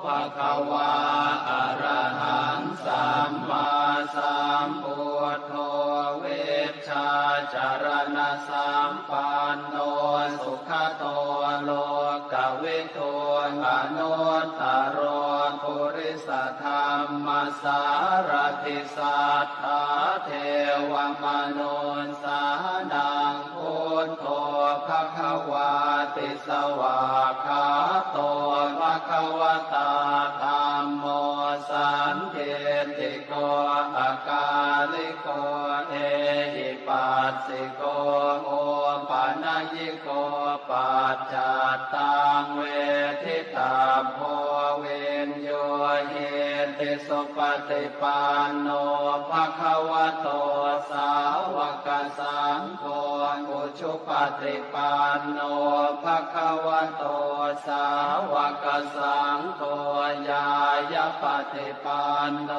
ภะคะวาอรหังสัมมาสัมพุทโธเวชาจารณะสัมปันโนสุขโตโลกเวทโอนุตตรปุริสธรรมสารติสัทธาเทวมนุนสานังพุทโธภะคะวาติสวาก จาตังเวทิตาโพเวนโยเหติสุปฏิปันโนภะควะโตสาวกสังโฆอุชุปฏิปันโนภะควะโตสาวกสังโฆยายปฏิปันโน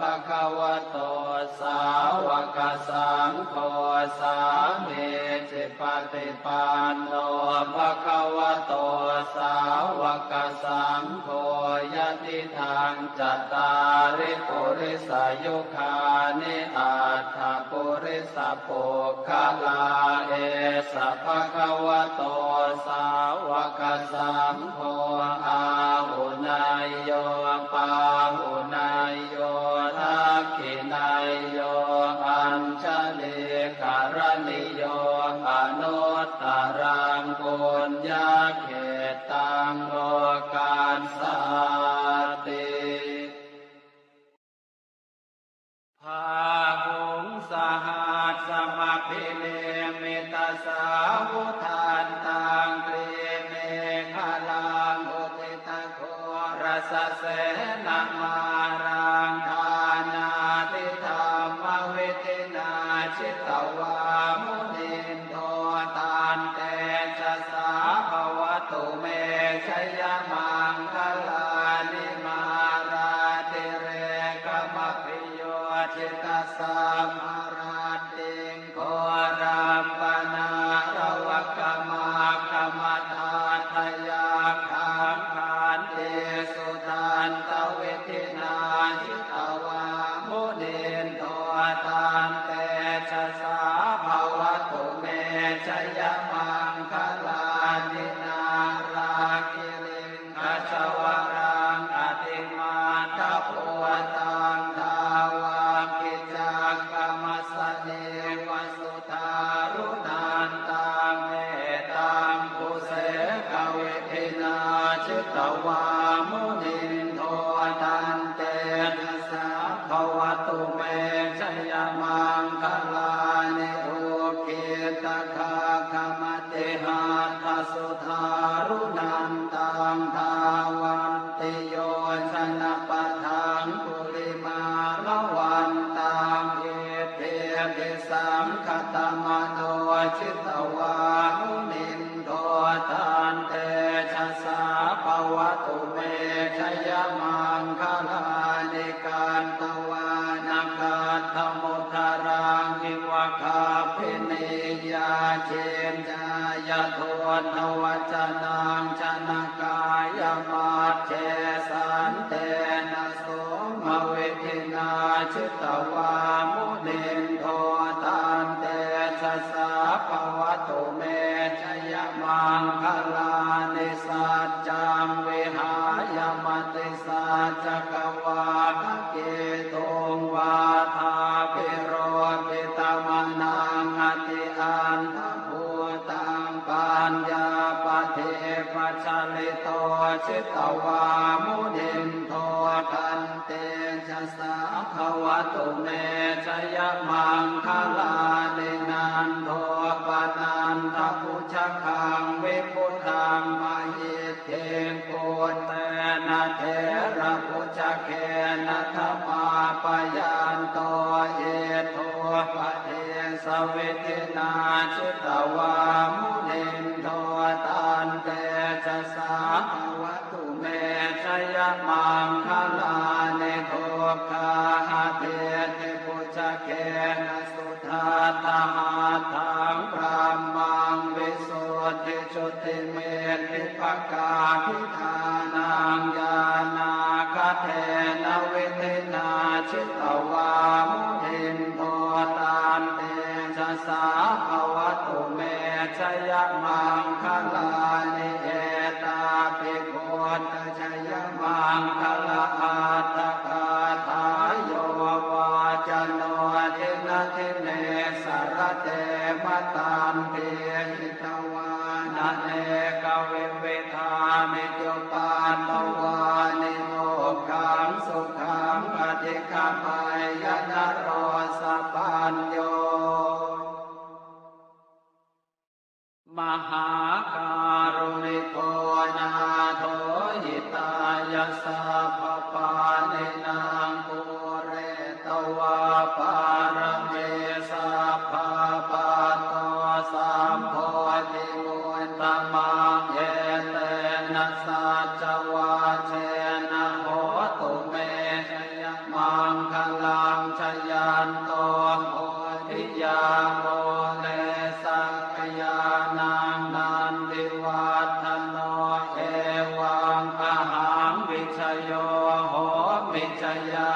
ภะควะโตสาวกสังโฆสามี ปันโนภะคะวะโตสาวกสังโฆยติทางจตาริปุริสายุคานิอัตถปุริสโภคะลาเอสะภะคะวะโตสาวกสังโฆ 街道啊。টাকা ชิตวามุนินโททันเตชะสาขวตุเมชยมังคลา Satam ธิ มิ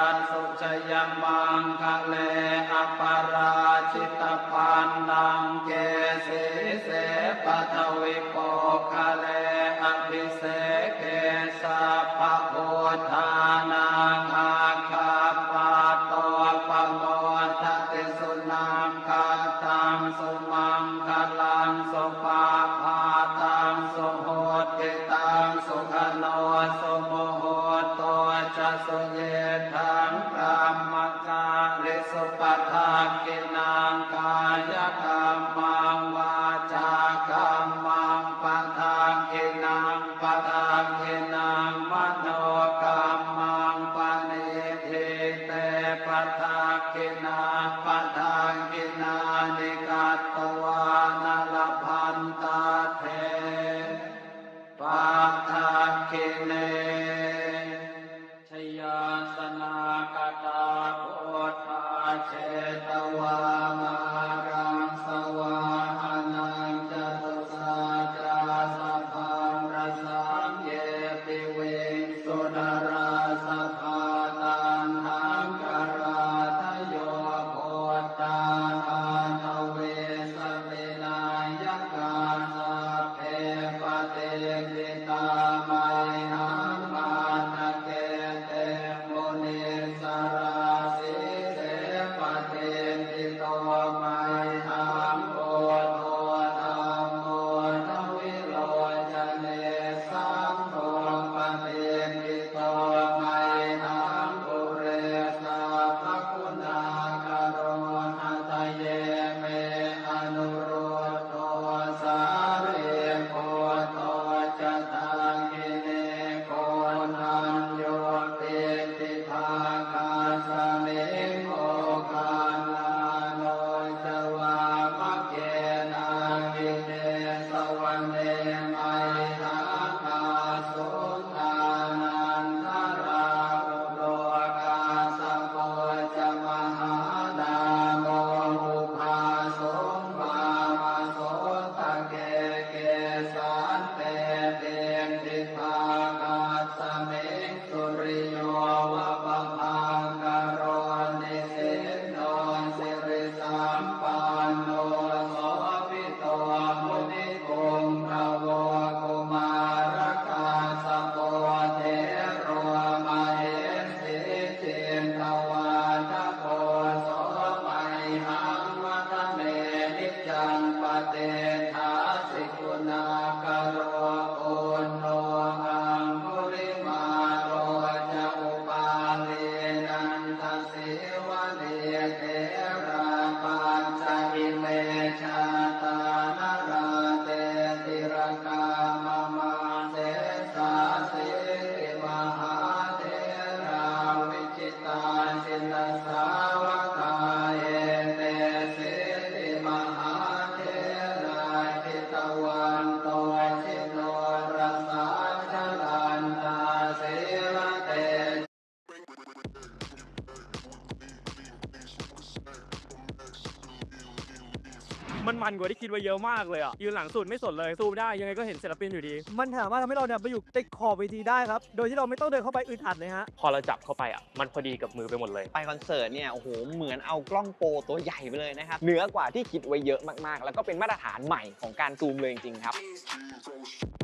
มันมันกว่าที่คิดไว้เยอะมากเลยอะยืนหลังสุดไม่สนเลยซูมได้ยังไงก็เห็นศิลปินอยู่ดี มันสามารถทำให้เราเนี่ยไปอยู่ติดขอบเวทีได้ครับ โดยที่เราไม่ต้องเดินเข้าไปอึดอัดเลยฮะ พอเราจับเข้าไปอะมันพอดีกับมือไปหมดเลย ไปคอนเสิร์ตเนี่ยโอ้โหเหมือนเอากล้องโปรตัวใหญ่ไปเลยนะครับเหนือกว่าที่คิดไว้เยอะมากๆ แล้วก็เป็นมาตรฐานใหม่ของการซูมเลยจริงๆครับ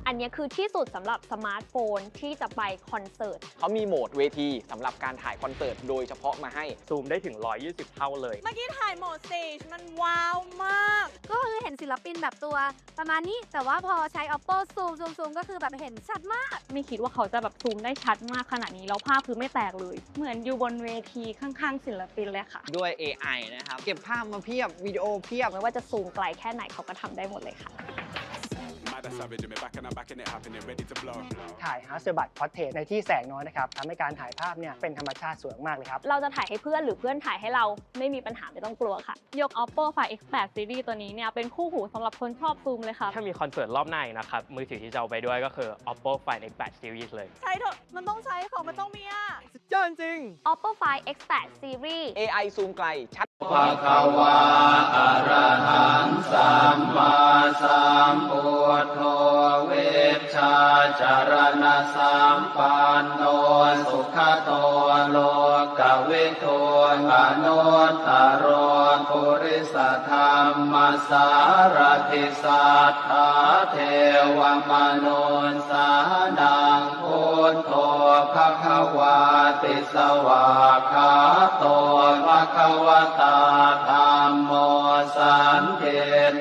อันเนี้ยคือที่สุดสำหรับสมาร์ทโฟนที่จะไปคอนเสิร์ตเขามีโหมดเวทีสำหรับการถ่ายคอนเสิร์ตโดยเฉพาะมาให้ซูมได้ถึง 120 เท่าเลย เมื่อกี้ถ่ายโหมดสเตจมันว้าวมากก็คือเห็นศิลปินแบบตัวประมาณนี้ แต่ว่าพอใช้ oppo zoom zoom zoom ก็คือแบบเห็นชัดมาก ไม่คิดว่าเขาจะแบบซูมได้ชัดมากขนาดนี้ แล้วภาพคือไม่แตกเลย เหมือนอยู่บนเวทีข้างๆ ศิลปินเลยค่ะ ด้วย AI นะครับ เก็บภาพมาเพียบวิดีโอเพียบไม่ว่าจะซูมไกลแค่ไหนเขาก็ทำได้หมดเลยค่ะ Mad as savage, and me back and I'm back in it, happening, ready to blow. ถ่ายฮาร์ดเซอร์บัตพอร์เทรตในที่แสงน้อยนะครับทำให้การถ่ายภาพเนี่ยเป็นธรรมชาติสวยมากเลยครับ เราจะถ่ายให้เพื่อนหรือเพื่อนถ่ายให้เราไม่มีปัญหาไม่ต้องกลัวค่ะ ยก oppo find x8 series ตัวนี้เนี่ยเป็นคู่หูสำหรับคนชอบซูมเลยค่ะถ้ามีคอนเสิร์ตรอบหน้าอีกนะครับ มือถือที่จะเอาไปด้วยก็คือ oppo find x8 series เลย ใช้เถอะมันต้องใช้ของมันต้องมีอะ สุดยอดจริง oppo find x8 series AI ซูมไกลชัดภะคะวาอะระหังสัมมาสัมพุทโธเวชชาจารณะสัมปันโนสุขโตโลกเวิทูอนุตตรปุริสธรรมสารทิสัทธาเทวมนุสานัง พุทโธภะคะวาติสวาคาโตภะคะวตาธรรมโมสันเท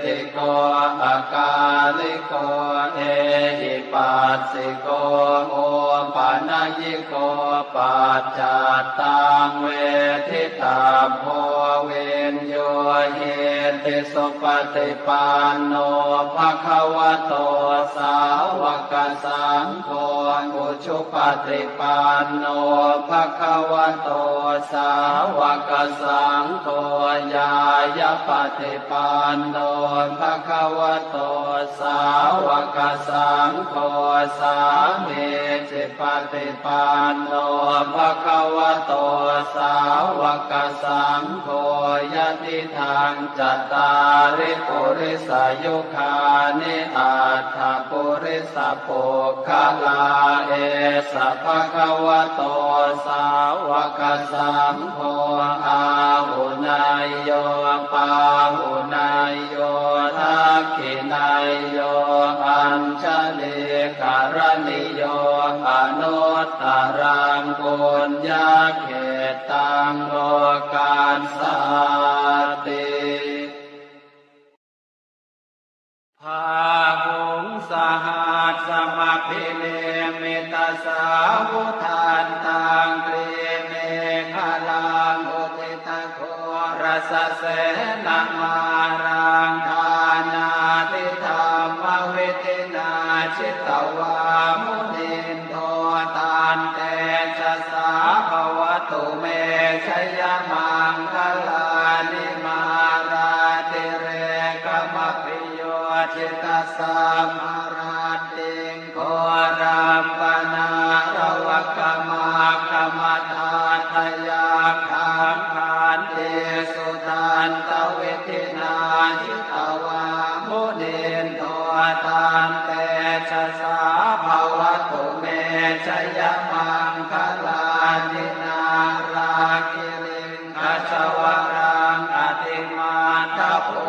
ติโกอาการลิโกเอหิปัสสิโกโอปานายิโกปัจจตังเวทิตาโพเวนโย ติสุปฏิปันโนภะคะวะโตสาวกสังโฆอุชุปฏิปันโนภะคะวะโตสาวกสังโฆญายปฏิปันโนภะคะวะโตสาวกสังโฆสามีจิปฏิปันโนภะคะวะโตสาวกสังโฆยติทางจัตตาริปุริสายุคานิอัตถปุริสโภคลาเอสะภะคะวะโตสาวกสังโฆอาหุนายโยปาหุนายโยทักขินายโยอัญชลิการณิโยอนุตตรังกุญญาเขตังโลกาสัต นาชิ ติมาท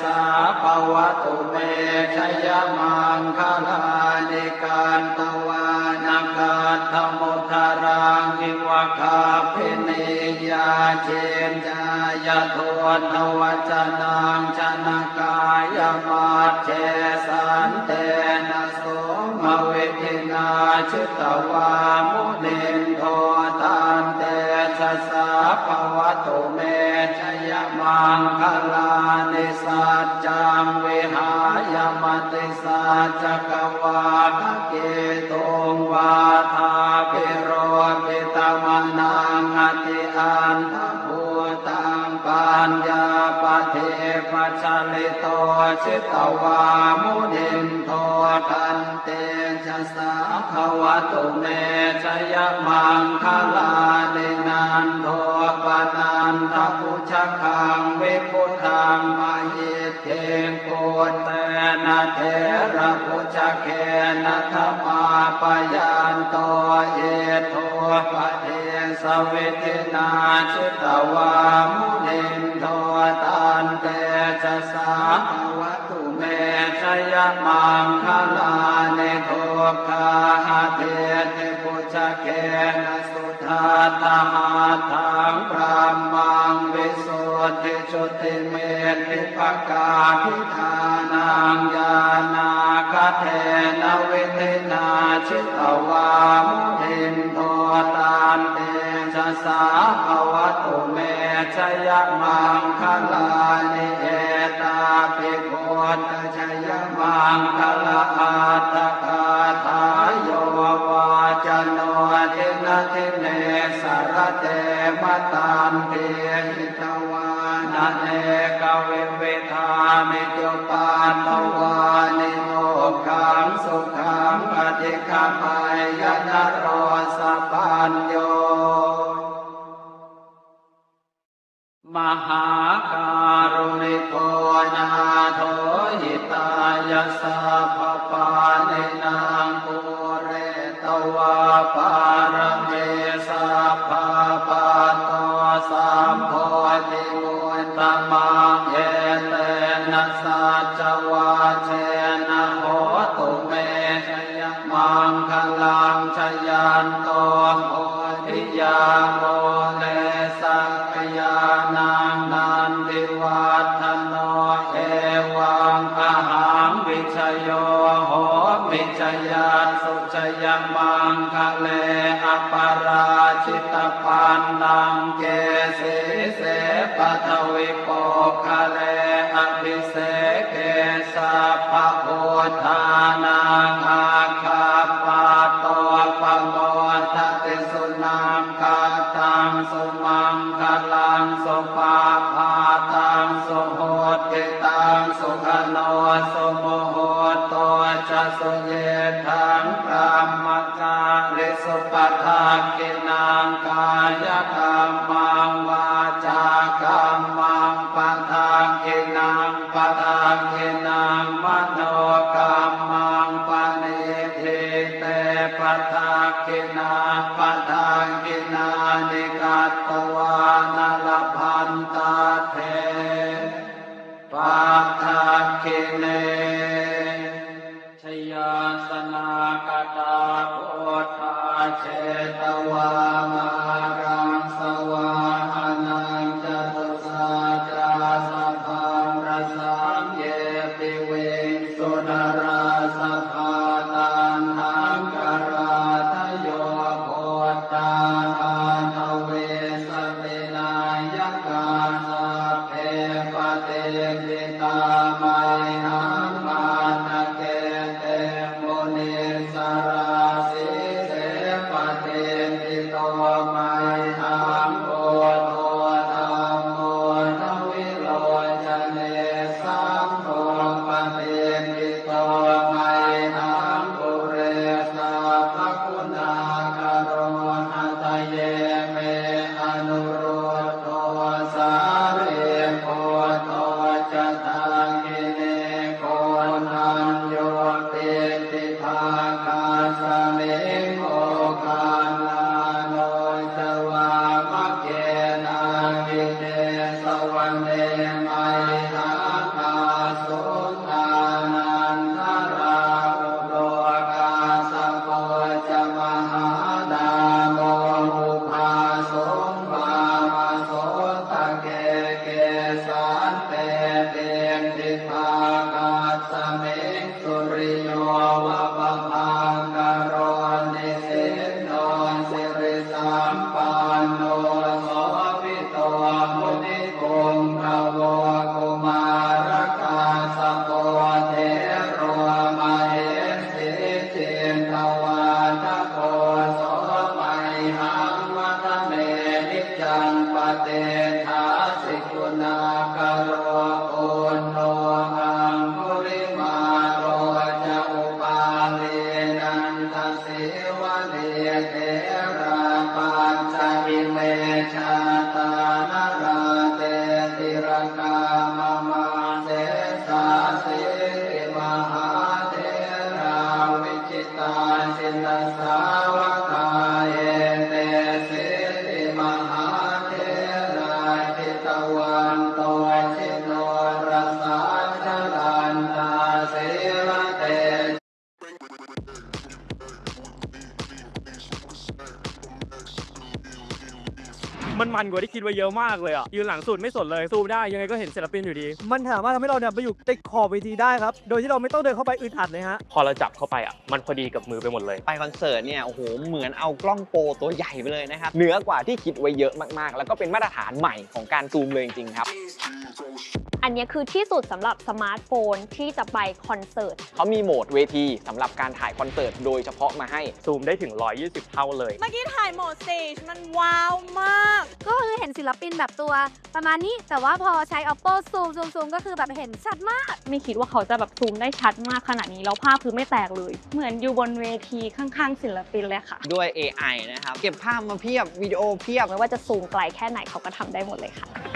สาปวัตุเมชยมังคลานิการตวานัากาธรรมุทารังกิวะคาเพเนยาเจนจายทวนทวัจนังชนกายมาเชสันเตนะโสมเวทินาชิตวามุเนนโทตานเตชะสาปวัตุเมชยมังคลา ญญาปเทปัชลิตโตชิตวามุนินโตทันเตชะสาขวัตุเมชยมังคลาลินันโตปนันทพุชคังวิพุทังมหิเทโกเตนะเทระพุชเกนะธมาปยานโตเยโทปเทสวิตินาชิตวามุนิน ตานเตชะสาภวัตุเมชยมังคลานิโทคกขาหเตติปุจเกนสุธาตมาทังพรามังวิสุทธิชุติเมติปกาพิธานังญาณาคเทนวิทินาชิตวามุทินโทตานเตชะสาภวตุเมชยม มายนัตโร ยานสุชยมังคะเลอปาราชิตปันนังเกสิเสปทวิปคะเล กว่าที่คิดไว้เยอะมากเลยอะยืนหลังสุดไม่สนเลยซูมได้ยังไงก็เห็นศิลปินอยู่ดี มันสามารถทำให้เราเนี่ยไปอยู่ติดขอบเวทีได้ครับ โดยที่เราไม่ต้องเดินเข้าไปอึดอัดเลยฮะ พอเราจับเข้าไปอะมันพอดีกับมือไปหมดเลย ไปคอนเสิร์ตเนี่ยโอ้โหเหมือนเอากล้องโปรตัวใหญ่ไปเลยนะครับเหนือกว่าที่คิดไว้เยอะมากๆ แล้วก็เป็นมาตรฐานใหม่ของการซูมเลยจริงๆครับ อันเนี้ยคือที่สุดสำหรับสมาร์ทโฟนที่จะไปคอนเสิร์ต เขามีโหมดเวทีสำหรับการถ่ายคอนเสิร์ตโดยเฉพาะมาให้ ซูมได้ถึง 120 เท่าเลย เมื่อกี้ถ่ายโหมดสเตจมันว้าวมากก็คือเห็นศิลปินแบบตัวประมาณนี้ แต่ว่าพอใช้ oppo ซูมซูมซูมก็คือแบบเห็นชัดมาก ไม่คิดว่าเขาจะแบบซูมได้ชัดมากขนาดนี้ แล้วภาพคือไม่แตกเลย เหมือนอยู่บนเวทีข้างๆ ศิลปินเลยค่ะ ด้วย AI นะครับ เก็บภาพมาเพียบวิดีโอเพียบไม่ว่าจะซูมไกลแค่ไหนเขาก็ทำได้หมดเลยค่ะ Mad as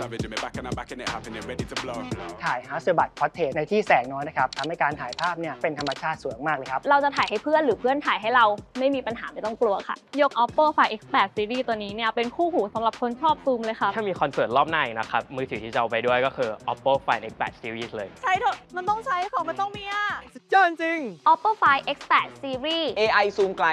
savage in me back and I'm back in it happening, ready to blow. ถ่ายฮาร์ดเซอร์บัตพอร์เทรตในที่แสงน้อยนะครับทำให้การถ่ายภาพเนี่ยเป็นธรรมชาติสวยมากเลยครับเราจะถ่ายให้เพื่อนหรือเพื่อนถ่ายให้เราไม่มีปัญหาไม่ต้องกลัวค่ะ ยก oppo find x8 series ตัวนี้เนี่ยเป็นคู่หูสำหรับคนชอบซูมเลยค่ะถ้ามีคอนเสิร์ตรอบหน้าอีกนะครับมือถือที่จะเอาไปด้วยก็คือ oppo find x8 series เลย ใช้เถอะมันต้องใช้ของมันต้องมีอะสุดยอดจริง oppo find x8 series AI ซูมไกล